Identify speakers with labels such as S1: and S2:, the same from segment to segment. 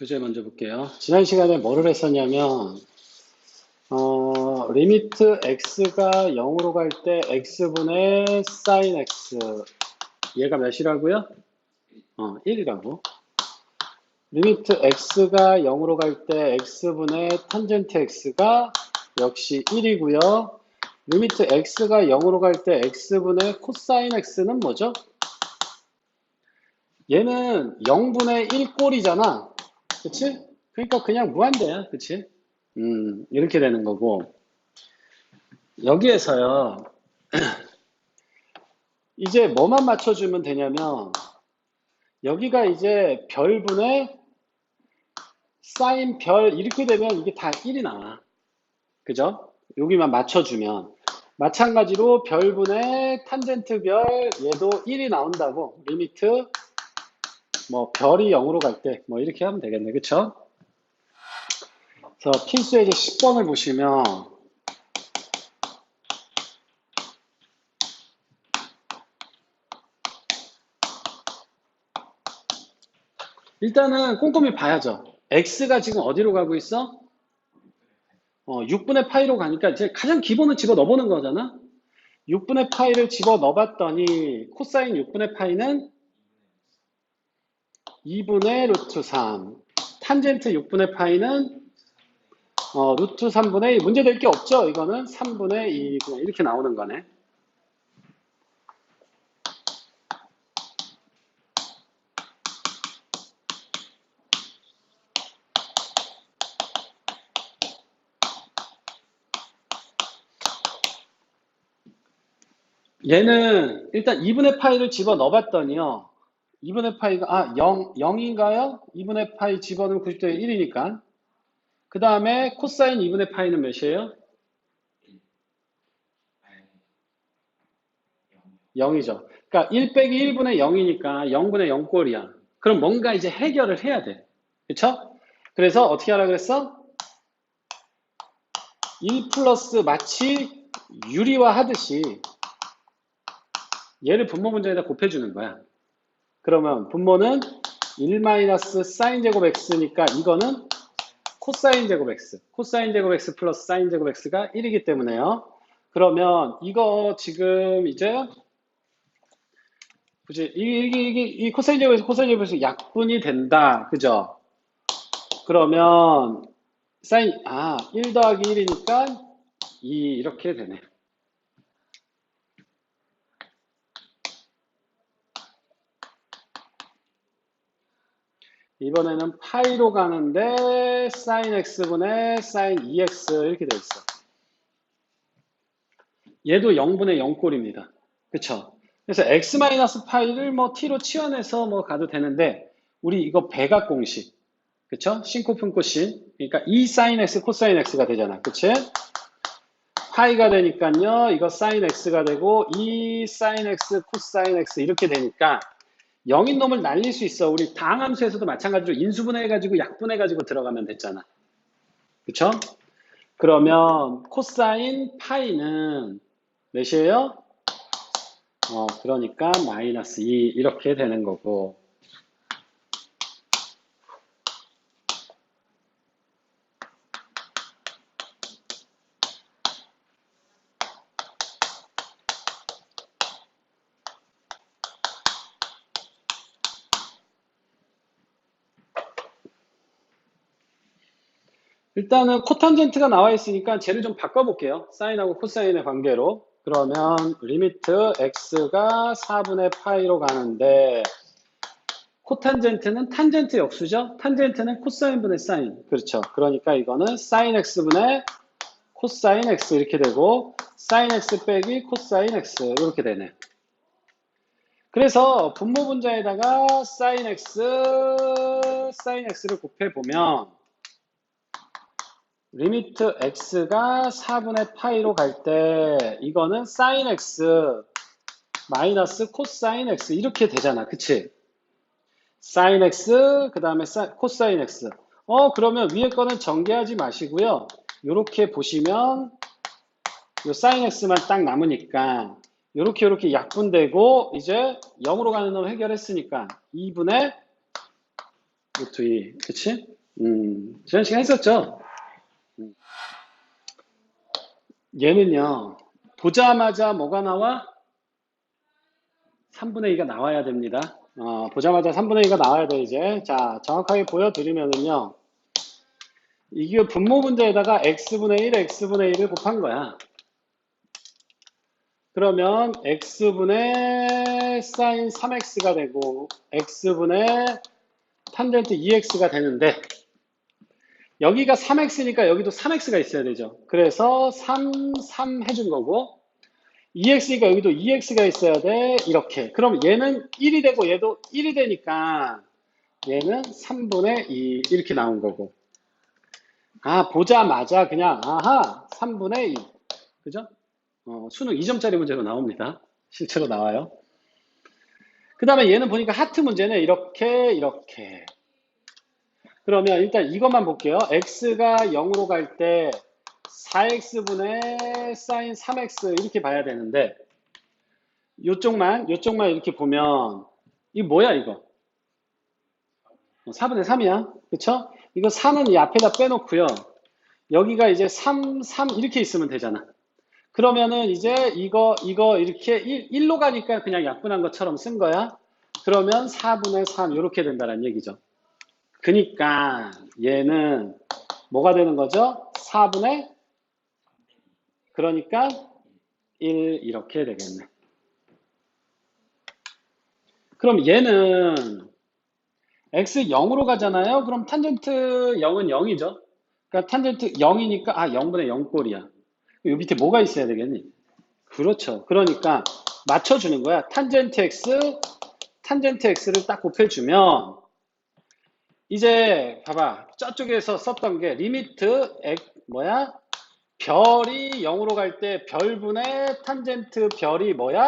S1: 교재 먼저 볼게요. 지난 시간에 뭐를 했었냐면, 어, 리미트 x가 0으로 갈 때 x분의 sin x. 얘가 몇이라고요? 어, 1이라고. 리미트 x가 0으로 갈 때 x분의 탄젠트 x가 역시 1이고요. 리미트 x가 0으로 갈 때 x분의 코사인 x는 뭐죠? 얘는 0분의 1꼴이잖아. 그치? 그러니까 그냥 무한대야. 그치? 음, 이렇게 되는 거고. 여기에서요. 이제 뭐만 맞춰주면 되냐면, 여기가 이제 별분의 사인 별 이렇게 되면 이게 다 1이 나와. 그죠? 여기만 맞춰주면. 마찬가지로 별분의 탄젠트 별 얘도 1이 나온다고. 리미트 뭐 별이 0으로 갈 때 뭐 이렇게 하면 되겠네. 그쵸? 그래서 필수의 이제 10번을 보시면 일단은 꼼꼼히 봐야죠. x가 지금 어디로 가고 있어? 어, 6분의 파이로 가니까 이제 가장 기본은 집어 넣어보는 거잖아. 6분의 파이를 집어 넣어봤더니 코사인 6분의 파이는 2분의 루트 3. 탄젠트 6분의 파이는 어, 루트 3분의 1. 문제 될 게 없죠? 이거는 3분의 2. 그냥 이렇게 나오는 거네. 얘는 일단 2분의 파이를 집어 넣어봤더니요. 2분의 파이가, 아, 0, 0인가요? 2분의 파이 집어넣으면 90도에 1이니까. 그 다음에 코사인 2분의 파이는 몇이에요? 0이죠. 그러니까 1 빼기 1분의 0이니까 0분의 0꼴이야. 그럼 뭔가 이제 해결을 해야 돼. 그쵸? 그래서 어떻게 하라 그랬어? 1 플러스 마치 유리화 하듯이 얘를 분모 문제에다 곱해주는 거야. 그러면 분모는 1 마이너스 사인 제곱 x니까 이거는 코사인 제곱 x. 코사인 제곱 x 플러스 사인 제곱 x가 1이기 때문에요. 그러면 이거 지금 이제 그지 이게 이게 이 코사인 제곱 x 코사인 제곱 x 약분이 된다. 그죠? 그러면 사인 아1 더하기 1이니까 2 이렇게 되네. 이번에는 파이로 가는데 사인 x분의 사인 2x 이렇게 돼 있어. 얘도 0분의 0꼴입니다. 그쵸? 그래서 x 마이너스 파이를 뭐 t로 치환해서 뭐 가도 되는데 우리 이거 배각 공식. 그쵸? 신코픈 코신. 그러니까 2 사인 x 코사인 x가 되잖아. 그치? 파이가 되니까요. 이거 사인 x가 되고 2 사인 x 코사인 x 이렇게 되니까 0인 놈을 날릴 수 있어. 우리 다항함수에서도 마찬가지로 인수분해해가지고 약분해가지고 들어가면 됐잖아. 그쵸? 그러면 코사인 파이는 몇이에요? 어, 그러니까 마이너스 2 이렇게 되는 거고 일단은 코탄젠트가 나와 있으니까 쟤를 좀 바꿔볼게요. 사인하고 코사인의 관계로. 그러면 리미트 x가 4분의 파이로 가는데 코탄젠트는 탄젠트 역수죠? 탄젠트는 코사인분의 사인. 그렇죠. 그러니까 이거는 사인 x분의 코사인 x 이렇게 되고 사인 x 빼기 코사인 x 이렇게 되네. 그래서 분모 분자에다가 사인 x, 사인 x를 곱해 보면 리미트 x가 4분의 파이로 갈 때 이거는 사인 x 마이너스 코사인 x 이렇게 되잖아. 그치? 사인 x 그 다음에 코사인 x 어 그러면 위에 거는 전개하지 마시고요. 이렇게 보시면 요 사인 x만 딱 남으니까 이렇게 이렇게 약분되고 이제 0으로 가는 놈 해결했으니까 2분의 루트 2. 그치? 음, 지난 시간 했었죠? 음. 얘는요, 보자마자 뭐가 나와? 3분의 2가 나와야 됩니다. 어, 보자마자 3분의 2가 나와야 돼, 이제. 자, 정확하게 보여드리면은요, 이게 분모 문제에다가 x분의 1, x분의 1을 곱한 거야. 그러면 x분의 사인 3x가 되고 x분의 탄젠트 2x가 되는데 여기가 3x니까 여기도 3x가 있어야 되죠. 그래서 3, 3 해준 거고 2x니까 여기도 2x가 있어야 돼. 이렇게. 그럼 얘는 1이 되고 얘도 1이 되니까 얘는 3분의 2 이렇게 나온 거고 아 보자마자 그냥 아하 3분의 2 그죠? 어, 수능 2점짜리 문제로 나옵니다. 실제로 나와요. 그 다음에 얘는 보니까 하트 문제는 이렇게 이렇게 그러면 일단 이것만 볼게요. x가 0으로 갈 때 4x분의 사인 3x 이렇게 봐야 되는데 요쪽만 요쪽만 이렇게 보면 이 뭐야 이거 4분의 3이야 그쵸? 이거 4는 이 앞에다 빼놓고요. 여기가 이제 3, 3 이렇게 있으면 되잖아. 그러면은 이제 이거, 이거 이렇게 1, 로 가니까 그냥 약분한 것처럼 쓴 거야. 그러면 4분의 3 이렇게 된다는 얘기죠. 그니까 얘는 뭐가 되는 거죠? 4분의 그러니까 1 이렇게 되겠네. 그럼 얘는 x 0으로 가잖아요. 그럼 탄젠트 0은 0이죠. 그러니까 탄젠트 0이니까 아 0분의 0꼴이야. 이 밑에 뭐가 있어야 되겠니? 그렇죠. 그러니까 맞춰주는 거야. 탄젠트 x, 탄젠트 x를 딱 곱해주면 이제 봐봐. 저쪽에서 썼던 게 리미트 x 뭐야? 별이 0으로 갈 때 별분의 탄젠트 별이 뭐야?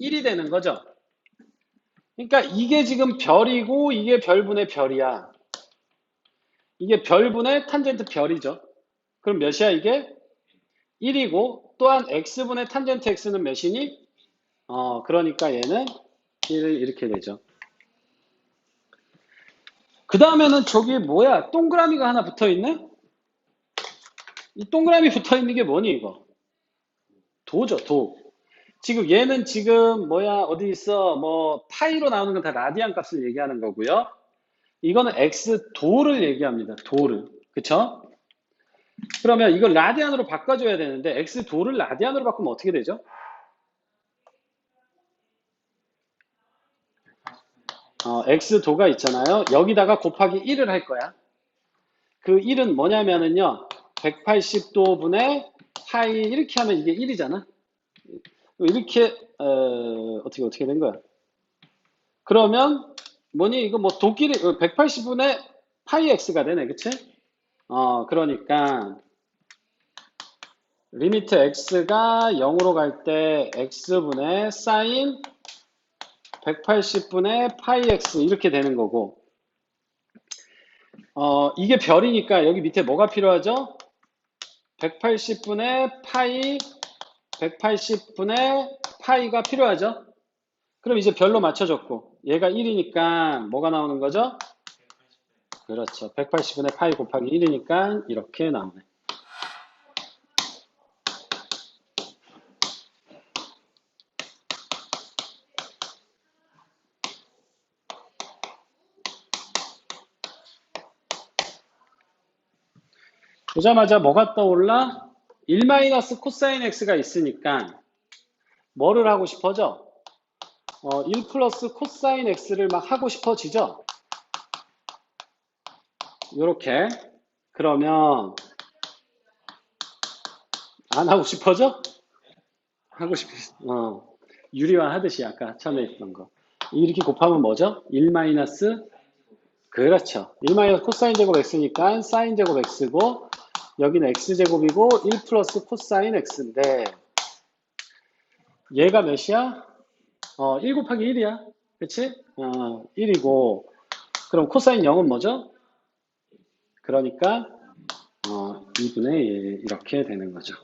S1: 1이 되는 거죠. 그러니까 이게 지금 별이고 이게 별분의 별이야. 이게 별분의 탄젠트 별이죠. 그럼 몇이야 이게? 1이고 또한 x분의 탄젠트 x는 몇이니? 어 그러니까 얘는 1 이렇게 되죠. 그 다음에는 저기 뭐야 동그라미가 하나 붙어 있네? 이 동그라미 붙어 있는 게 뭐니 이거? 도죠 도. 지금 얘는 지금 뭐야 어디 있어 뭐 파이로 나오는 건 다 라디안 값을 얘기하는 거고요. 이거는 x 도를 얘기합니다. 도를 그쵸? 그러면 이걸 라디안으로 바꿔줘야 되는데 x 도를 라디안으로 바꾸면 어떻게 되죠? 어, x 도가 있잖아요. 여기다가 곱하기 1을 할 거야. 그 1은 뭐냐면은요. 180도 분의 파이 이렇게 하면 이게 1이잖아. 이렇게 어, 떻게 어떻게 된 거야? 그러면 뭐니 이거 뭐 도끼리 180분의 파이 x가 되네, 그치? 어 그러니까 리미트 x가 0으로 갈 때 x분의 사인 180분의 파이 x 이렇게 되는 거고 어 이게 별이니까 여기 밑에 뭐가 필요하죠? 180분의 파이 180분의 파이가 필요하죠. 그럼 이제 별로 맞춰줬고 얘가 1이니까 뭐가 나오는 거죠? 그렇죠. 180분의 파이 곱하기 1이니까 이렇게 나오네. 보자마자 뭐가 떠올라? 1 마이너스 코사인 x가 있으니까 뭐를 하고 싶어져? 어, 1 플러스 코사인 x를 막 하고 싶어지죠? 이렇게 그러면 안 하고 싶어져? 하고 싶어 어, 유리화 하듯이 아까 처음에 했던 거 이렇게 곱하면 뭐죠? 1 마이너스 그렇죠 1 마이너스 코사인 제곱 x니까 사인 제곱 x고 여기는 x제곱이고 1 플러스 코사인 x인데 얘가 몇이야? 어, 1 곱하기 1이야. 그치? 어, 1이고 그럼 코사인 0은 뭐죠? 그러니까 어, 2분의 1 이렇게 되는 거죠.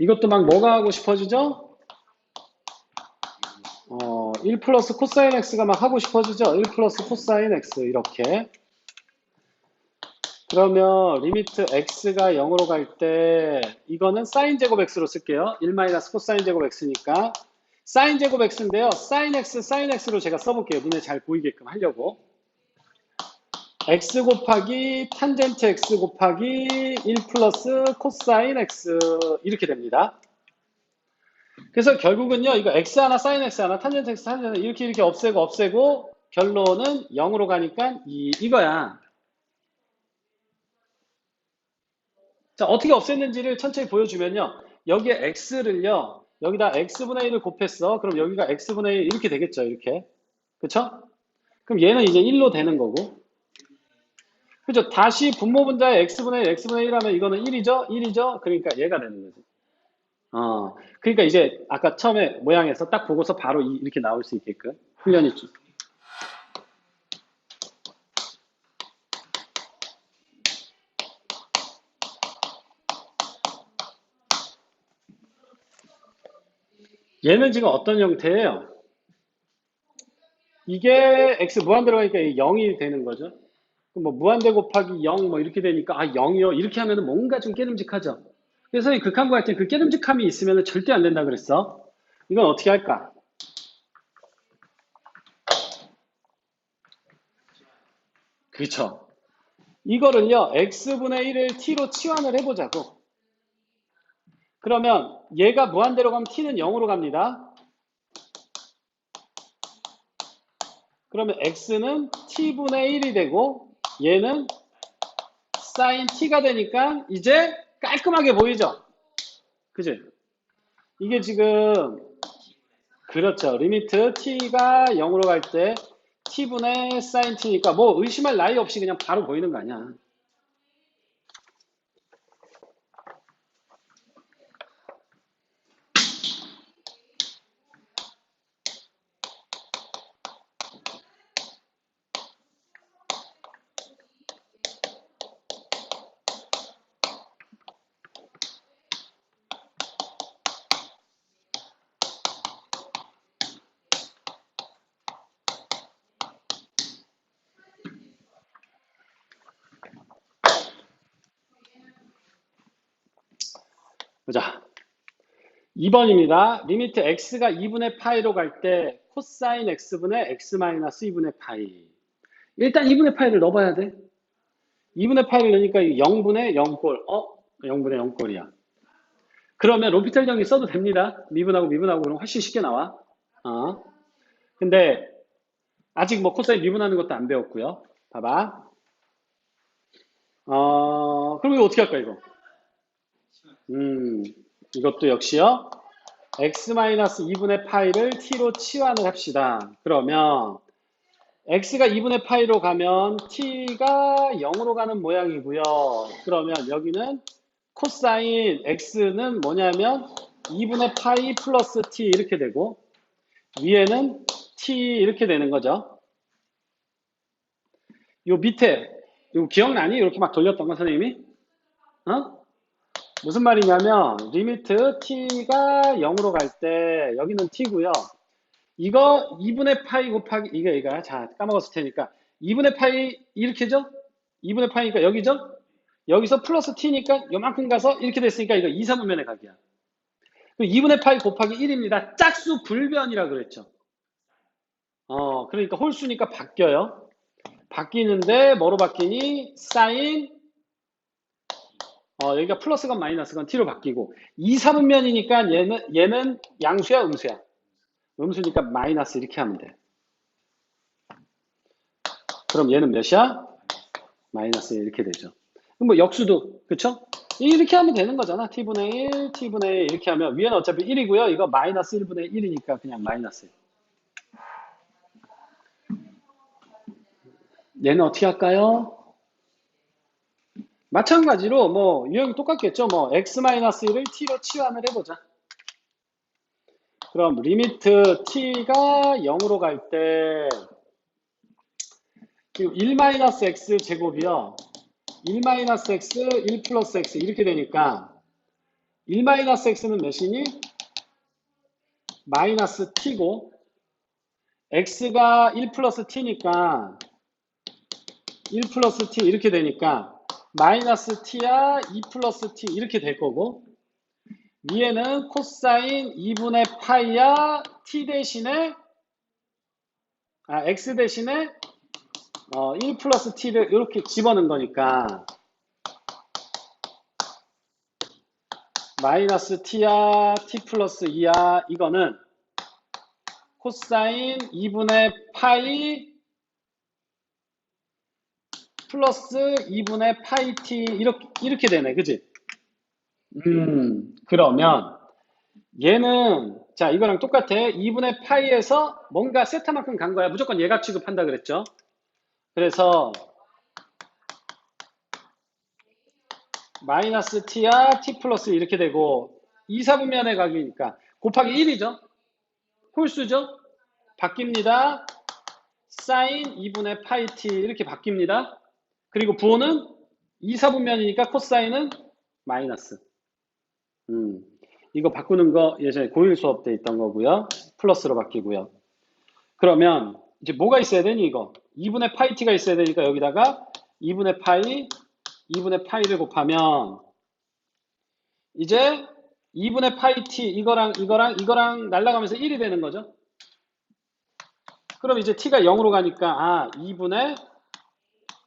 S1: 이것도 막 뭐가 하고 싶어지죠? 어, 1 플러스 코사인 x가 막 하고 싶어지죠? 1 플러스 코사인 x 이렇게 그러면 리미트 x가 0으로 갈 때 이거는 사인 제곱 x로 쓸게요. 1 마이너스 코사인 제곱 x니까 사인 제곱 x인데요. 사인 x, 사인 x로 제가 써볼게요. 눈에 잘 보이게끔 하려고. X 곱하기 탄젠트 x 곱하기 1 플러스 코사인 x 이렇게 됩니다. 그래서 결국은요. 이거 x 하나, 사인 x 하나, 탄젠트 x, 탄젠트 이렇게 이렇게 없애고 없애고 결론은 0으로 가니까 이, 이거야. 자, 어떻게 없앴는지를 천천히 보여주면요. 여기에 x를요. 여기다 x분의 1을 곱했어. 그럼 여기가 x분의 1 이렇게 되겠죠. 이렇게. 그쵸? 그럼 얘는 이제 1로 되는 거고. 그죠? 다시 분모 분자에 x분의 1, x분의 1 하면 이거는 1이죠? 1이죠? 그러니까 얘가 되는 거지. 어, 그러니까 이제 아까 처음에 모양에서 딱 보고서 바로 이- 이렇게 나올 수 있게끔 훈련이 좀. 얘는 지금 어떤 형태예요? 이게 x 무한대로 가니까 0이 되는 거죠. 그럼 뭐 무한대 곱하기 0 뭐 이렇게 되니까 아 0이요 이렇게 하면은 뭔가 좀 깨름직하죠. 그래서 이할때그 깨름직함이 있으면 절대 안 된다 그랬어. 이건 어떻게 할까? 그렇죠. 이거를요 x분의 1을 t로 치환을 해보자고. 그러면 얘가 무한대로 가면 t는 0으로 갑니다. 그러면 x는 t분의 1이 되고 얘는 sin t가 되니까 이제 깔끔하게 보이죠? 그지? 이게 지금 그렇죠. 리미트 t가 0으로 갈 때 t분의 sin t니까 뭐 의심할 나위 없이 그냥 바로 보이는 거 아니야. 보자. 2번입니다. 리미트 x가 2분의 파이로 갈 때 코사인 x분의 x 마이너스 2분의 파이. 일단 2분의 파이를 넣어봐야 돼. 2분의 파이를 넣으니까 0분의 0꼴. 어? 0분의 0꼴이야. 그러면 로피탈 정리 써도 됩니다. 미분하고 미분하고 그럼 훨씬 쉽게 나와. 어. 근데 아직 뭐 코사인 미분하는 것도 안 배웠고요. 봐봐. 어, 그럼 이거 어떻게 할까 이거? 음, 이것도 역시요. x-2분의 파이를 t로 치환을 합시다. 그러면 x가 2분의 파이로 가면 t가 0으로 가는 모양이고요. 그러면 여기는 코사인 x는 뭐냐면 2분의 파이 플러스 t 이렇게 되고 위에는 t 이렇게 되는 거죠. 요 밑에 이거 기억나니? 이렇게 막 돌렸던 거 선생님이? 어? 무슨 말이냐면 리미트 t가 0으로 갈 때 여기는 t고요. 이거 2분의 파이 곱하기 이거 이거 자 까먹었을 테니까 2분의 파이 이렇게죠? 2분의 파이니까 여기죠? 여기서 플러스 t니까 요만큼 가서 이렇게 됐으니까 이거 2, 3분면의 각이야. 2분의 파이 곱하기 1입니다. 짝수 불변이라 그랬죠. 어 그러니까 홀수니까 바뀌어요. 바뀌는데 뭐로 바뀌니? 사인 어, 여기가 플러스건 마이너스건 t로 바뀌고 2, 3분면이니까 얘는 얘는 양수야 음수야? 음수니까 마이너스 이렇게 하면 돼. 그럼 얘는 몇이야? 마이너스 이렇게 되죠. 뭐 역수도 그쵸? 이렇게 하면 되는 거잖아. t분의 1, t분의 1 이렇게 하면 위에는 어차피 1이고요. 이거 마이너스 1분의 1이니까 그냥 마이너스 1. 얘는 어떻게 할까요? 마찬가지로 뭐 유형이 똑같겠죠. 뭐 x-1을 t로 치환을 해보자. 그럼 리미트 t가 0으로 갈 때 1-x 제곱이요. 1-x, 1 플러스 x 이렇게 되니까 1-x는 몇이니? 마이너스 t고 x가 1 플러스 t니까 1 플러스 t 이렇게 되니까 마이너스 t야 2 플러스 t 이렇게 될 거고 위에는 코사인 2분의 파이야 t 대신에 아 x 대신에 어, 1 플러스 t를 이렇게 집어넣은 거니까 마이너스 t야 t 플러스 2야 이거는 코사인 2분의 파이 플러스 2분의 파이 t 이렇게 이렇게 되네 그지 음 그러면 얘는 자 이거랑 똑같아 2분의 파이에서 뭔가 세타만큼 간 거야 무조건 예각 취급한다 그랬죠 그래서 마이너스 t야 t 플러스 이렇게 되고 2, 4분면의 각이니까 곱하기 1이죠. 홀수죠. 바뀝니다. 사인 2분의 파이 t 이렇게 바뀝니다. 그리고 부호는 2, 4분면이니까 코사인은 마이너스. 음, 이거 바꾸는 거 예전에 고일 수업 때 있던 거고요. 플러스로 바뀌고요. 그러면 이제 뭐가 있어야 되니 이거? 2분의 파이 t가 있어야 되니까 여기다가 2분의 파이 2분의 파이를 곱하면 이제 2분의 파이 t 이거랑 이거랑 이거랑 날라가면서 1이 되는 거죠. 그럼 이제 t가 0으로 가니까 아 2분의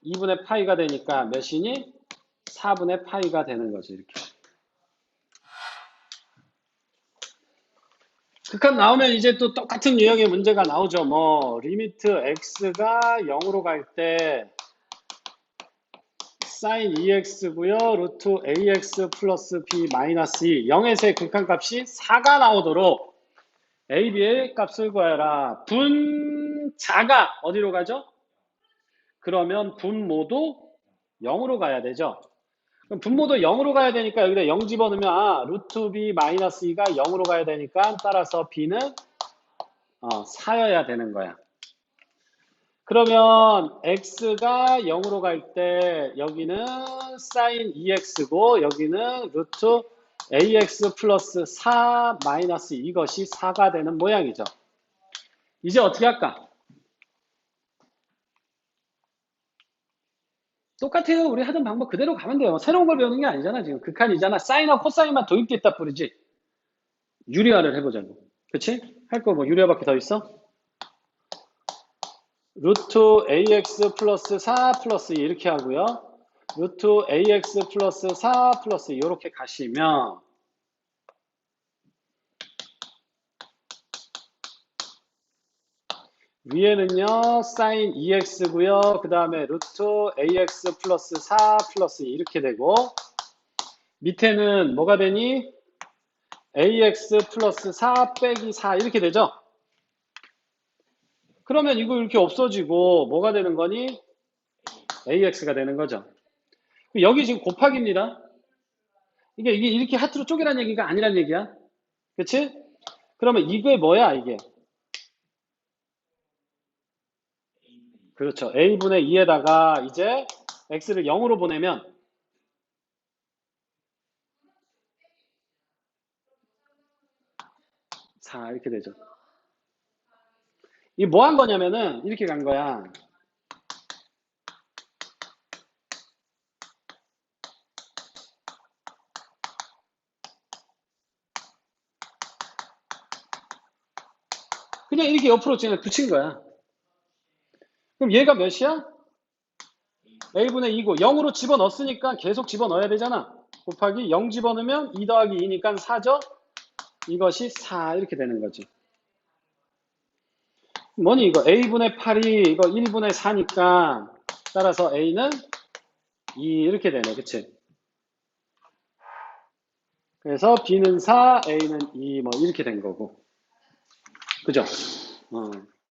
S1: 2분의 파이가 되니까 몇이니? 4분의 파이가 되는 거지 이렇게. 극한 나오면 이제 또 똑같은 유형의 문제가 나오죠. 뭐 리미트 x가 0으로 갈때 사인 2x고요. 루트 ax 플러스 b 마이너스 2 0에서의 극한값이 4가 나오도록 a, b의 값을 구하라. 분자가 어디로 가죠? 그러면 분모도 0으로 가야 되죠. 그럼 분모도 0으로 가야 되니까 여기다 0 집어넣으면 아, 루트 b 마이너스 2가 0으로 가야 되니까 따라서 b는 어, 4여야 되는 거야. 그러면 x가 0으로 갈 때 여기는 sin 2x고 여기는 루트 ax 플러스 4 마이너스 이것이 4가 되는 모양이죠. 이제 어떻게 할까? 똑같아요. 우리 하던 방법 그대로 가면 돼요. 새로운 걸 배우는 게 아니잖아. 지금 극한이잖아. 사인하고 코사인만 도입됐다 뿌리지. 유리화를 해보자고. 그치? 할 거 뭐 유리화밖에 더 있어? 루트 ax 플러스 4 플러스 2 이렇게 하고요. 루트 ax 플러스 4 플러스 2 이렇게 가시면 위에는요 사인 2x고요 그 다음에 루트 ax 플러스 4 플러스 2 이렇게 되고 밑에는 뭐가 되니 ax 플러스 4 빼기 4 이렇게 되죠 그러면 이거 이렇게 없어지고 뭐가 되는 거니? AX가 되는 거죠. 여기 지금 곱하기입니다. 이게, 이렇게 하트로 쪼개란 얘기가 아니란 얘기야. 그치? 그러면 이게 뭐야, 이게? 그렇죠. A분의 2에다가 이제 X를 0으로 보내면 자, 이렇게 되죠. 이 뭐 한 거냐면은 이렇게 간 거야. 그냥 이렇게 옆으로 그냥 붙인 거야. 그럼 얘가 몇이야? a분의 2고 0으로 집어넣었으니까 계속 집어넣어야 되잖아. 곱하기 0 집어넣으면 2 더하기 2니까 4죠? 이것이 4 이렇게 되는 거지. 뭐니 이거 a분의 8이 이거 1분의 4니까 따라서 a는 2 이렇게 되네 그치 그래서 b는 4 a는 2 뭐 이렇게 된 거고 그죠 어.